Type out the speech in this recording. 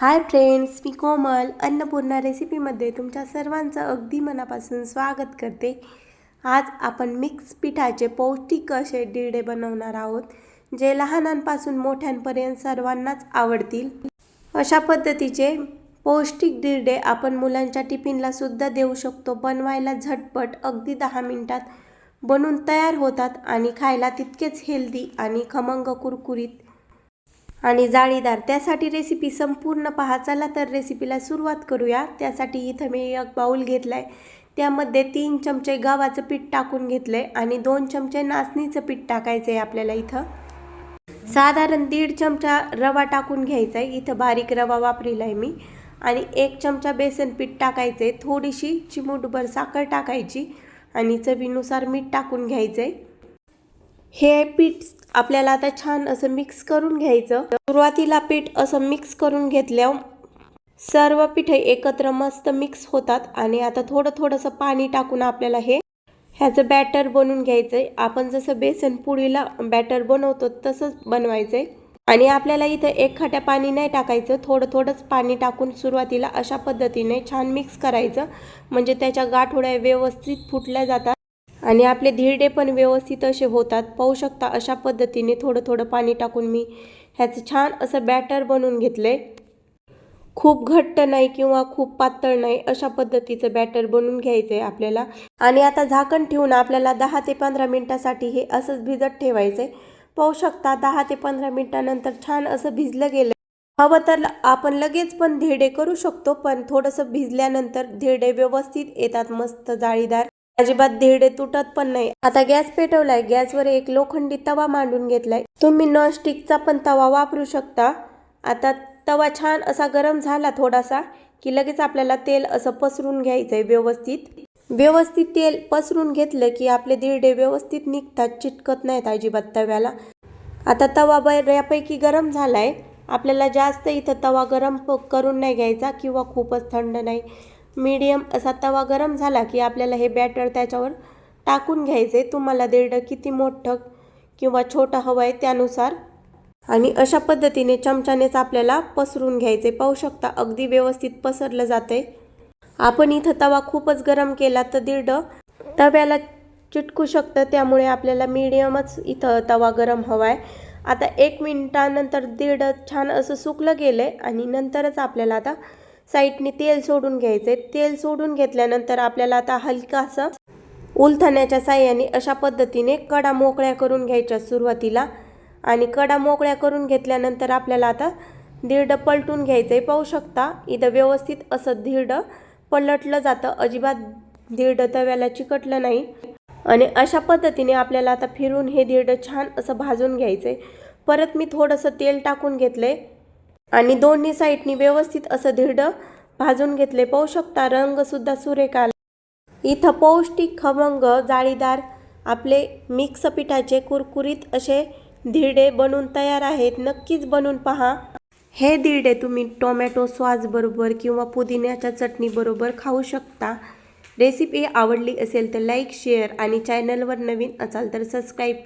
Hi friends मी कोमल अन्नपूर्णा रेसिपीमध्ये तुमच्या सर्वांचं अगदी मनापासून स्वागत करते. आज आपण मिक्स पिठाचे पौष्टिक असे डिरडे बनवणार आहोत जे लहानांपासून मोठ्यांपर्यंत सर्वांनाच आवडतील. अशा पद्धतीचे पौष्टिक डिरडे आपण मुलांच्या टिफिनला सुद्धा देऊ शकतो. बनवायला झटपट अगदी दहा मिनिटात बनून तयार होतात आणि खायला तितकेच हेल्दी आणि खमंग कुरकुरीत आणि जाळीदार त्यासाठी रेसिपी संपूर्ण पहा. चला तर रेसिपीला सुरुवात करूया. त्यासाठी इथं मी एक बाऊल घेतला आहे त्यामध्ये तीन चमचे गव्हाचं पीठ टाकून घेतलं आहे आणि दोन चमचे नाचणीचं पीठ टाकायचं आहे आपल्याला इथं. साधारण दीड चमचा रवा टाकून घ्यायचा आहे इथं बारीक रवा वापरेला आहे मी. आणि एक चमचा बेसन पीठ टाकायचं आहे थोडीशी चिमूटभर साखर टाकायची आणि चवीनुसार मीठ टाकून घ्यायचं आहे हे पीठ आपल्याला आता छान असं मिक्स करून घ्यायचं. सुरुवातीला पीठ असं मिक्स करून घेतल्यावर सर्व पीठे एकत्र मस्त मिक्स होतात आणि आता थोडं थोडंसं पाणी टाकून आपल्याला हे ह्याचं बॅटर बनवून घ्यायचं आहे आपण जसं बेसन पुडीला बॅटर बनवतो तसंच बनवायचं आहे आणि आपल्याला इथं एक खाट्या पाणी नाही टाकायचं. थोडं थोडंच पाणी टाकून सुरुवातीला अशा पद्धतीने छान मिक्स करायचं. म्हणजे त्याच्या गाठोड्या व्यवस्थित फुटल्या जातात. आणि आपले धिरडे पण व्यवस्थित असे होतात. पाहू शकता अशा पद्धतीने थोडं थोडं पाणी टाकून मी ह्याचं छान असं बॅटर बनवून घेतलंय. खूप घट्ट नाही किंवा खूप पातळ नाही अशा पद्धतीचं बॅटर बनवून घ्यायचं आहे आपल्याला. आणि आता झाकण ठेवून आपल्याला दहा ते पंधरा मिनटासाठी हे असंच भिजत ठेवायचं आहे पाहू शकता दहा ते पंधरा मिनटानंतर छान असं भिजलं गेलं हवं तर आपण लगेच पण धिरडे करू शकतो पण थोडंसं भिजल्यानंतर धिरडे व्यवस्थित येतात मस्त जाळीदार. अजिबात धिरडे तुटत पण नाही. आता गॅस पेटवलाय. गॅसवर एक लोखंडी तवा मांडून घेतलाय. तुम्ही नॉनस्टिकचा पण तवा वापरू शकता. आता तवा छान असा गरम झाला थोडासा की लगेच आपल्याला तेल असं पसरून घ्यायचंय व्यवस्थित. व्यवस्थित तेल पसरून घेतलं की आपले धिरडे व्यवस्थित निघतात चिटकत नाहीत अजिबात तव्याला. आता तवा बऱ्यापैकी गरम झालाय. आपल्याला जास्त इथं तवा गरम करून नाही घ्यायचा किंवा खूपच थंड नाही. मीडियम असा तवा गरम झाला की आपल्याला हे बॅटर त्याच्यावर टाकून घ्यायचे. तुम्हाला दीड किती मोठं किंवा छोटं हवं आहे त्यानुसार. आणि अशा पद्धतीने चमच्यानेच आपल्याला पसरून घ्यायचे. पाहू शकता अगदी व्यवस्थित पसरलं जाते. आपण इथं तवा खूपच गरम केला तर दीड तव्याला चिटकू शकतं. त्यामुळे आपल्याला मीडियमच इथं तवा गरम हवा आहे आता एक मिनटानंतर दीड छान असं सुकलं गेलं आहे आणि नंतरच आपल्याला आता साईडने तेल सोडून घ्यायचे तेल सोडून घेतल्यानंतर आपल्याला आता हलकासा उलथण्याच्या साह्याने अशा पद्धतीने कडा मोकळ्या करून घ्यायच्या सुरुवातीला. आणि कडा मोकळ्या करून घेतल्यानंतर आपल्याला आता धिरडं पलटून घ्यायचं आहे पाहू शकता इथं व्यवस्थित असं धिरडं पलटलं जातं. अजिबात धिरडं तव्याला चिकटलं नाही. आणि अशा पद्धतीने आपल्याला आता फिरून हे धिरडं छान असं भाजून घ्यायचं आहे परत मी थोडंसं तेल टाकून घेतलं आहे आणि दोन्ही साईडनी व्यवस्थित असं धिरड भाजून घेतले. पाहू शकता रंगसुद्धा सुरेख आला इथं पौष्टिक खमंग जाळीदार आपले मिक्स पिठाचे कुरकुरीत असे धिरडे बनून तयार आहेत. नक्कीच बनवून पहा. हे धिरडे तुम्ही टोमॅटो सॉसबरोबर किंवा पुदिन्याच्या चटणीबरोबर खाऊ शकता. रेसिपी आवडली असेल तर लाईक शेअर आणि चॅनलवर नवीन असाल तर सबस्क्राईब